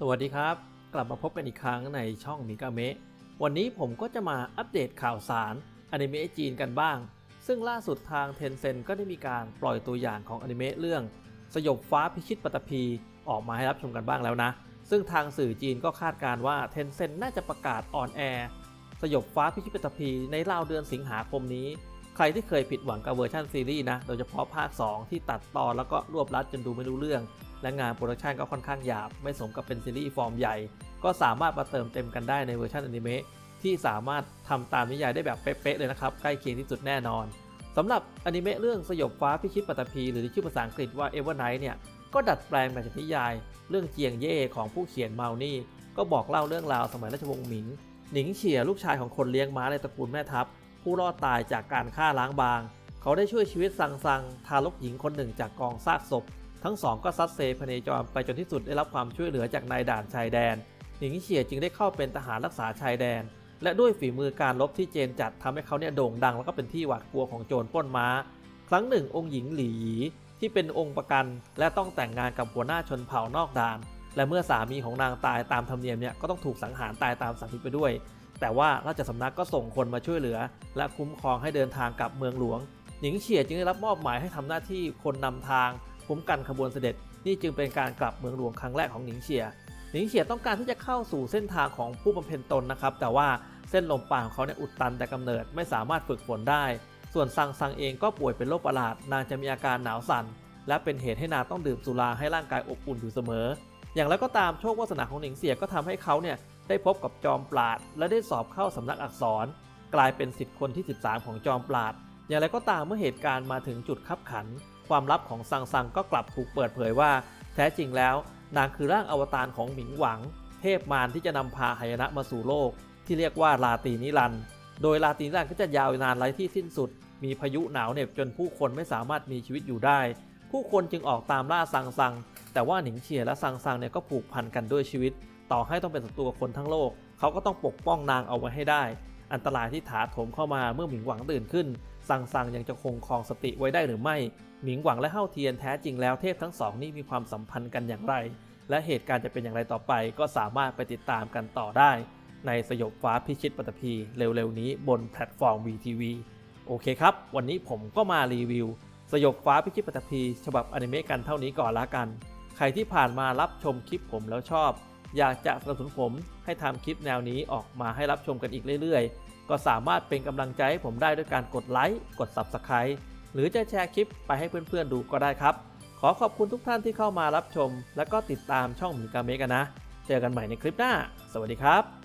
สวัสดีครับ กลับมาพบกันอีกครั้งในช่องมิกาเมะวันนี้ผมก็จะมาอัปเดตข่าวสารอนิเมะจีนกันบ้าง ซึ่งล่าสุดทาง Tencent ก็ได้มีการปล่อยตัวอย่างของอนิเมะเรื่อง สยบฟ้าพิชิตปัตภีออกมาให้รับชมกันบ้างแล้วนะ ซึ่งทางสื่อจีนก็คาดการณ์ว่า Tencent น่าจะประกาศออนแอร์สยบฟ้าพิชิตปัตภีในราวเดือนสิงหาคมนี้ ใครที่เคยผิดหวังกับเวอร์ชันซีรีส์นะโดยเฉพาะภาค 2 ที่ตัดตอนแล้วก็รวบรัดจนดูไม่รู้เรื่อง และงานโปรดักชันก็ค่อนข้างหยาบ ไม่สมกับเป็นซีรีส์ฟอร์มใหญ่ ก็สามารถมาเติมเต็มกันได้ในเวอร์ชันอนิเมะที่สามารถทำตามนิยายได้แบบเป๊ะๆเลยนะครับ ใกล้เคียงที่สุดแน่นอนสำหรับอนิเมะเรื่องสยบฟ้าพิชิตปัตตภีหรือที่ชื่อภาษาอังกฤษว่า Evernight เนี่ยก็ดัดแปลงมาจากนิยาย เรื่องเจียงเย่ของผู้เขียนเมานี่ ก็บอกเล่าเรื่องราวสมัยราชวงศ์หมิง หนิงเฉียลูกชายของคนเลี้ยงม้าในตระกูลแม่ทัพ ผู้รอดตายจากการฆ่าล้างบาง เขาได้ช่วยชีวิตซังซังทารกหญิงคนหนึ่งจากกองซากศพ ทั้งสองก็ซัดเซพเนจรไปจนที่สุดได้รับความช่วยเหลือจากนายด่านชายแดน หนิงเฉียจึงได้เข้าเป็นทหารรักษาชายแดน และด้วยฝีมือการรบที่เจนจัดทำให้เขาเนี่ยโด่งดัง แล้วก็เป็นที่หวาดกลัวของโจรป้นม้า ครั้งหนึ่งองค์หญิงหลี่หยีที่เป็นองค์ประกัน และต้องแต่งงานกับหัวหน้าชนเผ่านอกด่าน และเมื่อสามีของนางตายตามธรรมเนียมเนี่ยก็ต้องถูกสังหารตายตามสันติไปด้วย แต่ว่าราชสำนักก็ส่งคนมาช่วยเหลือ และคุ้มครองให้เดินทางกลับเมืองหลวง หญิงเฉียจึงได้รับมอบหมายให้ทำหน้าที่คนนำทาง คุ้มกันขบวนเสด็จ นี่จึงเป็นการกลับเมืองหลวงครั้งแรกของหนิงเฉีย หนิงเฉียต้องการที่จะเข้าสู่เส้นทางของผู้บำเพ็ญตนนะครับ แต่ว่าเส้นลมปราณของเขาเนี่ยอุดตันแต่กำเนิดไม่สามารถฝึกฝนได้ ส่วนซังซังเองก็ป่วยเป็นโรคประหลาด นางจะมีอาการหนาวสั่น และเป็นเหตุให้นางต้องดื่มสุราให้ร่างกายอบอุ่นอยู่เสมอ อย่างไรก็ตามโชควาสนาของหนิงเสียก็ทำให้เขาเนี่ยได้พบกับจอมปราด และได้สอบเข้าสำนักอักษร กลายเป็นสิทธิ์คนที่ 13 ของจอมปราด อย่างไรก็ตามเมื่อเหตุการณ์มาถึงจุดคับขัน ความลับของซังซังก็กลับถูกเปิดเผยว่า แท้จริงแล้ว นางคือร่างอวตารของหมิงหวัง เทพมารที่จะนำพาหายนะมาสู่โลก ที่เรียกว่าลาตีนิรันด์โดยลาตีนิรันด์ก็จะยาวนานไร้ที่สิ้นสุด มีพายุหนาวเหน็บจนผู้คนไม่สามารถมีชีวิตอยู่ได้ ผู้คนจึงออกตามล่าซังซังแต่ว่าหนิงเฉียและซังซังเนี่ยก็ผูกพันกันด้วยชีวิต ต่อให้ต้องเป็นศัตรูกับคนทั้งโลก เขาก็ต้องปกป้องนางเอาไว้ให้ได้ อันตรายที่ถาโถมเข้ามาเมื่อหมิงหวังตื่นขึ้นซังซังยังจะคงครองสติไว้ได้หรือไม่ หมิงหวังและเฮาเทียนแท้จริงแล้วเทพทั้งสองนี่มีความสัมพันธ์กันอย่างไร และเหตุการณ์จะเป็นอย่างไรต่อไป ก็สามารถไปติดตามกันต่อได้ ในสยบฟ้าพิชิตปัตภีเร็วๆนี้บนแพลตฟอร์ม VTV โอเคครับ วันนี้ผมก็มารีวิว สยบฟ้าพิชิตปัตภีฉบับอนิเมะกันเท่านี้ก่อนละกัน ใครที่ผ่านมารับชมคลิปผมแล้วชอบ อยากจะสนับสนุนผมให้ทำคลิปแนวนี้ออกมาให้รับชมกันอีกเรื่อยๆ ก็สามารถเป็นกำลังใจให้ผมได้ด้วยการกดไลค์กด Subscribe หรือจะแชร์คลิปไปให้เพื่อนๆดูก็ได้ครับ ขอขอบคุณทุกท่านที่เข้ามารับชม และก็ติดตามช่องหมีกาเมกันนะ เจอกันใหม่ในคลิปหน้า สวัสดีครับ